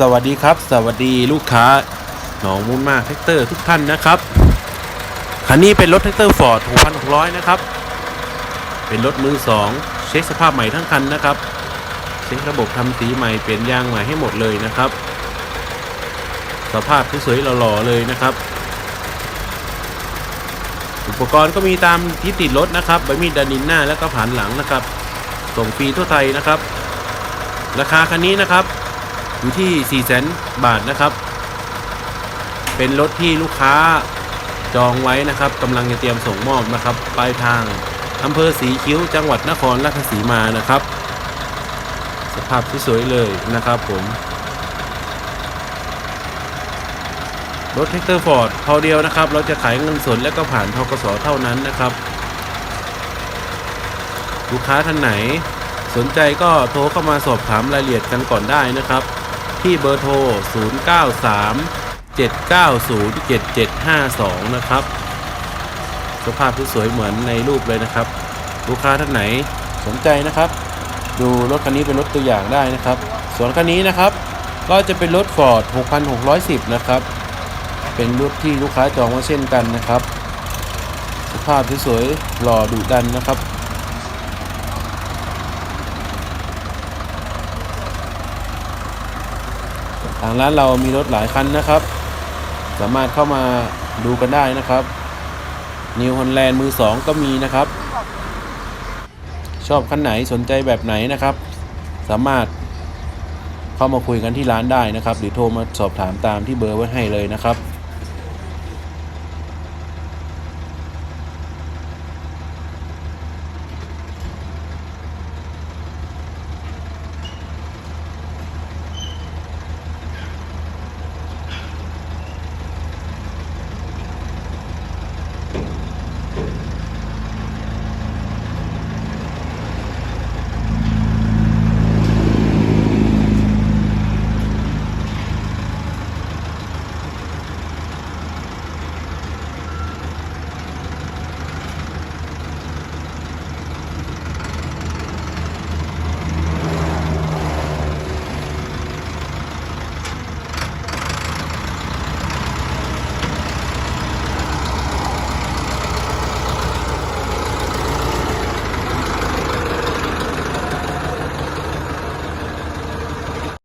สวัสดีครับ สวัสดีลูกค้าหนองมูลมากแท็กเตอร์ทุกท่านนะครับ คันนี้เป็นรถแท็กเตอร์ฟอร์ด6,600 นะครับ เป็นรถมือสองเช็คสภาพใหม่ทั้งคันนะครับเช็คระบบทำสีใหม่เปลี่ยนยางใหม่ให้หมดเลยนะครับ สภาพสวยๆหล่อๆเลยนะครับ อุปกรณ์ก็มีตามที่ติดรถนะครับใบมีดดานินหน้าแล้วก็ผ่านหลังนะครับ ส่งฟรีทั่วไทยนะครับ ราคาคันนี้นะครับ อยู่ที่ 4 0 0 0 0 0 บาทนะครับ เป็นรถที่ลูกค้าจองไว้นะครับกำลังจะเตรียมส่งมอบนะครับปลายทางอำเภอสีคิ้วจังหวัดนครราชสีมานะครับ สภาพสวยๆเลยนะครับผม รถแท็กเตอร์ฟอร์ดพอเดียวนะครับ เราจะขายเงินสดและก็ผ่านทกสเท่านั้นนะครับ ลูกค้าท่านไหนสนใจก็โทรเข้ามาสอบถามรายละเอียดกันก่อนได้นะครับ ที่เบอร์โทร 093 790 7752 นะครับ สภาพที่สวยเหมือนในรูปเลยนะครับ ลูกค้าท่านไหนสนใจนะครับ ดูรถคันนี้เป็นรถตัวอย่างได้นะครับ ส่วนคันนี้นะครับ ก็จะเป็นรถ Ford 6610 นะครับ เป็นรถที่ลูกค้าจองไว้เช่นกันนะครับ สภาพที่สวยหล่อดุดันนะครับางร้านเรามีรถหลายคันนะครับ สามารถเข้ามาดูกันได้นะครับนิวฮอนแลนด์มือ2ก็มีนะครับ ชอบคันไหนสนใจแบบไหนนะครับ สามารถเข้ามาคุยกันที่ร้านได้นะครับ หรือโทรมาสอบถามตามที่เบอร์ไว้ให้เลยนะครับ